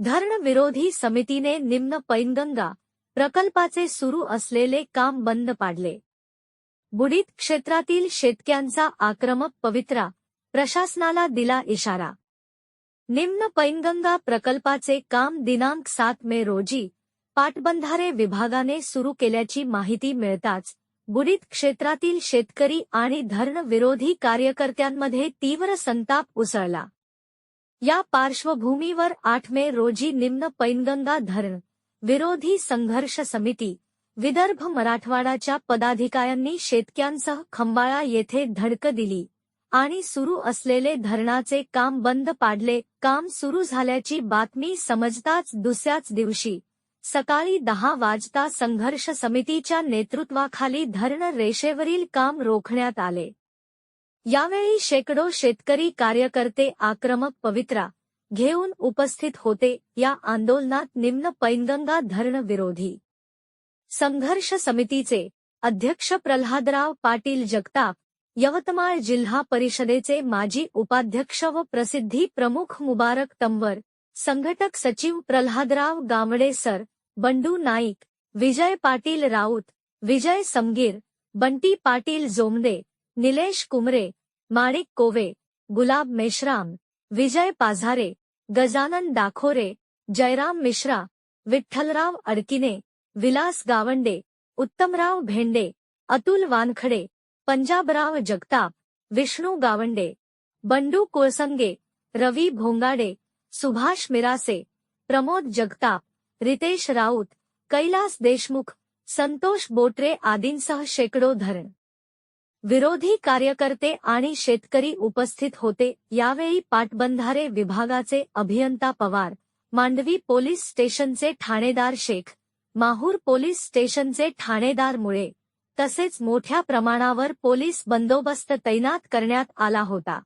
धरण विरोधी समितीने निम्न पैनगंगा प्रकल्पाचे सुरू असलेले काम बंद पाडले. बुडीत क्षेत्रातील शेतक्यांचा आक्रमक पवित्रा प्रशासनाला दिला इशारा. निम्न पैनगंगा प्रकल्पाचे काम दिनांक सात मे रोजी पाटबंधारे विभागाने सुरू केल्याची माहिती मिळताच बुडीत क्षेत्रातील शेतकरी आणि धरण विरोधी कार्यकर्त्यांमध्ये तीव्र संताप उसळला. या पार्श्वभूमीवर आठ मे रोजी निम्न पैनगंगा धरण विरोधी संघर्ष समिती विदर्भ मराठवाडाच्या पदाधिकाऱ्यांनी शेतक्यांसह खंबाळा येथे धडक दिली आणि सुरू असलेले धरणाचे काम बंद पाडले. काम सुरू झाल्याची बातमी समजताच दुसऱ्याच दिवशी सकाळी दहा वाजता संघर्ष समितीच्या नेतृत्वाखाली धरण रेषेवरील काम रोखण्यात आले. यावेळी शेकडो शेतकरी कार्यकर्ते आक्रमक पवित्रा घेऊन उपस्थित होते या आंदोलनात निम्न पैनगंगा धरण विरोधी संघर्ष समितीचे अध्यक्ष प्रल्हादराव पाटील जगताप यवतमाळ जिल्हा परिषदेचे माजी उपाध्यक्ष व प्रसिद्धी प्रमुख मुबारक तंवर संघटक सचिव प्रल्हादराव गावडे सर बंडू नाईक विजय पाटील राऊत विजय समगीर बंटी पाटील जोमदे निलेश कुमरे माणिक कोवे गुलाब मेश्राम विजय पाझारे गजानन दाखोरे जयराम मिश्रा विठ्ठलराव अडकिने विलास गावंडे उत्तमराव भेंडे अतुल वानखडे पंजाबराव जगताप विष्णू गावंडे बंडू कोळसंगे रवी भोंगाडे सुभाष मिरासे प्रमोद जगताप रितेश राऊत कैलास देशमुख संतोष बोटरे आदींसह शेकडो धरण. विरोधी कार्यकर्ते आणि शेतकरी उपस्थित होते. यावेळी पाटबंधारे विभागाचे अभियंता पवार मांडवी पोलीस स्टेशनचे ठाणेदार शेख माहूर पोलीस स्टेशनचे ठाणेदार मुळे तसेच मोठ्या प्रमाणावर पोलीस बंदोबस्त तैनात करण्यात आला होता.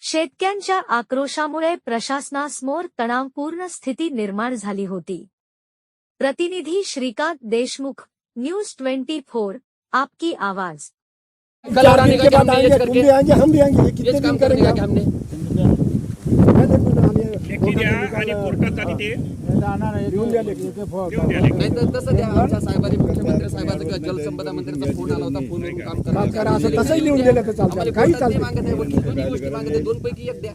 शेतक्यांच्या आक्रोशामुळे प्रशासनासमोर तणावपूर्ण स्थिती निर्माण झाली होती. प्रतिनिधी Shrikant Deshmukh news twenty four आपकी आवाज. कल चार आने दिन का के कि बाद हमने ये आएंगे तुम भी करके आएंगे हम भी आएंगे। कितने काम दिन कर करेंगे दिया? हमने? कोर्टात ते. नाही तर तसं आमच्या साहेबांनी मुख्यमंत्री साहेबांचा जलसंपदा मंत्र्यांचा फोन आला होता फोनवरून काम करा काम करा असं तसंही लिहून दिलं तर चालतं आम्हाला काही चालतं मागत आहे वकील दोन्ही गोष्टी मागत आहे दोन पैकी एक द्या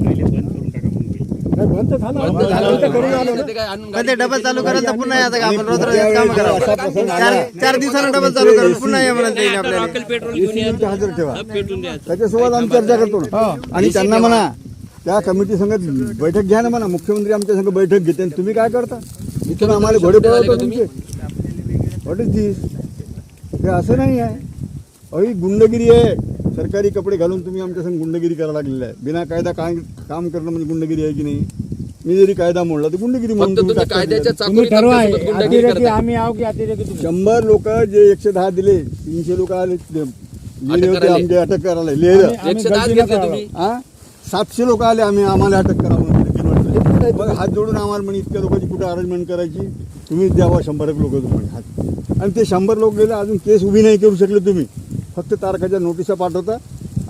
पहिले बंद करून टाका मग होईल. नाही, बंद झालं. करून पण ते डबल चालू करत पुन्हा यायचं का आपण रोज रोज काम करावं. प्रसंग चार दिवसानं डबल चालू करत पुन्हा या म्हणत येईल आपल्याला. मिनिटं हजर ठेवा. त्याच्यासोबत आम्ही चर्चा करतो ना. आणि त्यांना म्हणा त्या कमिटी संघ बैठक घ्या ना म्हणा. मुख्यमंत्री आमच्या संघ बैठक घेते. आणि तुम्ही काय करता? इथून आम्हाला घोडे पळवतो तुमचे. व्हॉट इज दिस हे असं नाही आहे. अहो ही गुंडगिरी आहे. सरकारी कपडे घालून तुम्ही आमच्या संग गुंडगिरी करायला लागलेलं आहे. बिना कायदा काय काम करणं म्हणजे गुंडगिरी आहे की नाही? मी जरी कायदा मोडला तर गुंडगिरी म्हणून फक्त तुम्ही तुम्ही टाकता कायद्याच्या त्याच्यात. तुम्ही चाकोरीत ठरवा आमच्यासोबत गुंडगिरी अतिरेकी करताय. आम्ही आहो की अतिरेकी तुम्ही शंभर लोक जे एकशे दहा दिले तीनशे लोक आले ते लिहिले होते करायला. आमचे अटक करायला लिहिलं आम्ही एकशे घेतले. तुम्ही हा सातशे लोक आले आम्ही आम्हाला अटक करा म्हणून. मग हात जोडून आम्हाला म्हणे इतक्या लोकांची कुठे अरेंजमेंट करायची तुम्हीच द्यावा शंभर एक लोक म्हणे हात आणि ते शंभर लोक गेले अजून केस उभी नाही करू शकले तुम्ही फक्त तारखाच्या नोटिसा पाठवता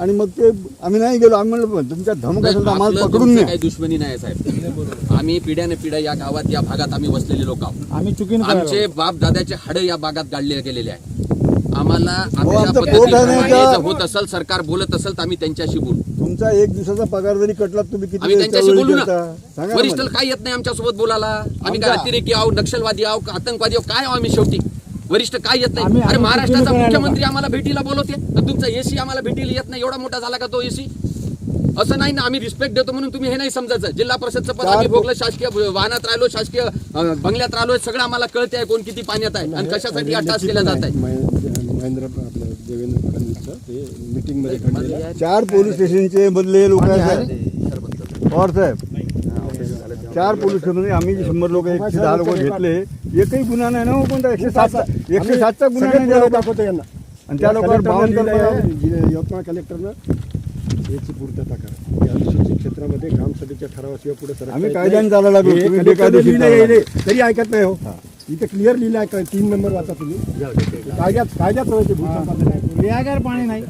आणि मग ते आम्ही नाही गेलो आम्ही म्हणलं "पण तुमच्या धमक असेल तर आम्हाला पकडून न्या काही दुश्मनी नाही साहेब. आम्ही पिढ्याने पिढ्या या गावात या भागात आम्ही वसलेले लोक आहोत. आम्ही चुकीनं आमचे बाप दादाचे हाड या भागात गाडले गेलेले आहे आम्हाला हो, आमच्या आमचं पोट पद्धतीप्रमाणे आहे ना जर होत असेल सरकार बोलत असेल तर आम्ही त्यांच्याशी बोलू. तुमचा एक दिवसाचा पगार जरी कटला तुम्ही किती आम्ही त्यांच्याशी बोलू ना. करता? सांगा ना वरिष्ठ मला. काय येत नाही आमच्यासोबत बोलायला? आम्ही काय आमचा- अतिरेकी आहो नक्षलवादी आहो आतंकवादी आहो काय आहो आम्ही शेवटी? वरिष्ठ काय येत नाही? अरे महाराष्ट्राचा मुख्यमंत्री आम्हाला भेटीला बोलवते तर तुमचा एसी आम्हाला भेटीला येत नाही. एवढा मोठा झाला का तो एसी? असं नाही ना आम्ही रिस्पेक्ट देतो म्हणून तुम्ही हे नाही समजायचं. जिल्हा परिषदचं पद आम्ही भोगलं शासकीय वाहनात राहिलो शासकीय बंगल्यात राहिलो सगळं आम्हाला कळते आहे कोण किती पाण्यात आहे आणि कशासाठी अटॅच केल्या जात आहे. महेंद्र देवेंद्र फडणवीसचं ते मीटिंगमध्ये घडलेलं चार पोलीस स्टेशनचे बदले लोक पवार साहेब. चार पोलीस स्टेशन आम्ही जे शंभर लोक एकशे दहा लोक घेतले एकही गुन्हा नाही ना हो कोणता? एकशे सातचा एकशे सातचा गुन्हा नाही त्या. दाखवतो यांना. आणि त्या लोकांवर जि- यवतमाळ कलेक्टरनं याची पूर्तता करा. या अनुसूचित क्षेत्रामध्ये ग्रामसभेच्या ठरावाशिवाय पुढे सरकता आम्ही कायद्याने नाही. चालायला लागलो. तरी ऐकत नाही हो. इथे क्लिअर लिहिलं आहे का? तीन नंबर वाचा तुम्ही. कायद्यात कायद्यात पाणी नाही.